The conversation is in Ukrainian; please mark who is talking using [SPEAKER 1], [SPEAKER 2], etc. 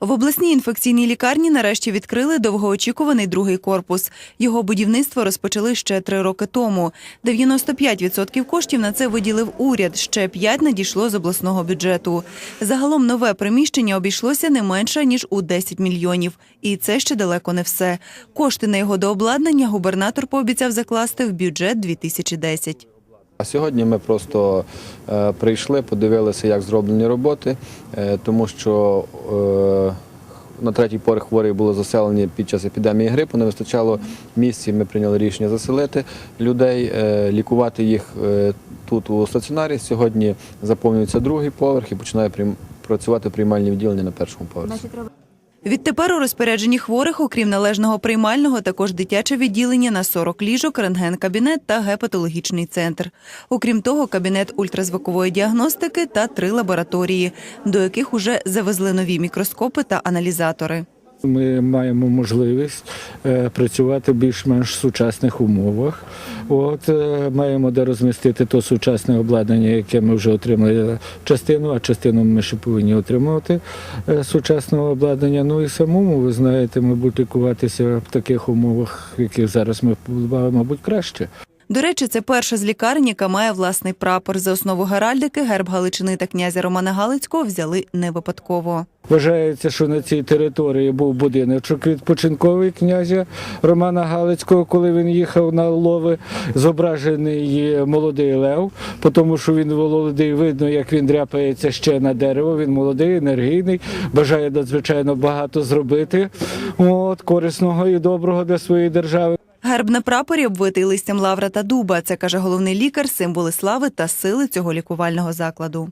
[SPEAKER 1] В обласній інфекційній лікарні нарешті відкрили довгоочікуваний другий корпус. Його будівництво розпочали ще три роки тому. 95% коштів на це виділив уряд, ще 5 надійшло з обласного бюджету. Загалом нове приміщення обійшлося не менше ніж у 10 мільйонів. І це ще далеко не все. Кошти на його дообладнання губернатор пообіцяв закласти в бюджет 2010.
[SPEAKER 2] А сьогодні ми просто е, прийшли, подивилися, як зроблені роботи, е, тому що е, на третій поверх хворі були заселені під час епідемії грипу, не вистачало місць, ми прийняли рішення заселити людей, лікувати їх тут у стаціонарі. Сьогодні заповнюється другий поверх і починає працювати приймальні відділення на першому поверсі.
[SPEAKER 1] Відтепер у розпорядженні хворих, окрім належного приймального, також дитяче відділення на 40 ліжок, рентген-кабінет та гепатологічний центр. Окрім того, кабінет ультразвукової діагностики та три лабораторії, до яких уже завезли нові мікроскопи та аналізатори.
[SPEAKER 3] Ми маємо можливість е, працювати в більш-менш сучасних умовах. От е, маємо де розмістити то сучасне обладнання, яке ми вже отримали частину, а частину ми ще повинні отримувати е, сучасного обладнання. Ну і самому, ви знаєте, мабуть, лікуватися в таких умовах, в яких зараз ми мабуть, краще.
[SPEAKER 1] До речі, це перша з лікарень, яка має власний прапор. За основу геральдики герб Галичини та князя Романа Галицького взяли не випадково.
[SPEAKER 3] Вважається, що на цій території був будиночок відпочинковий князя Романа Галицького, коли він їхав на лови. Зображений молодий лев, тому що він молодий, видно, як він дряпається ще на дерево. Він молодий, енергійний, бажає надзвичайно багато зробити. От корисного і доброго для своєї держави.
[SPEAKER 1] Герб на прапорі обвитий листям лавра та дуба. Це каже головний лікар, символи слави та сили цього лікувального закладу.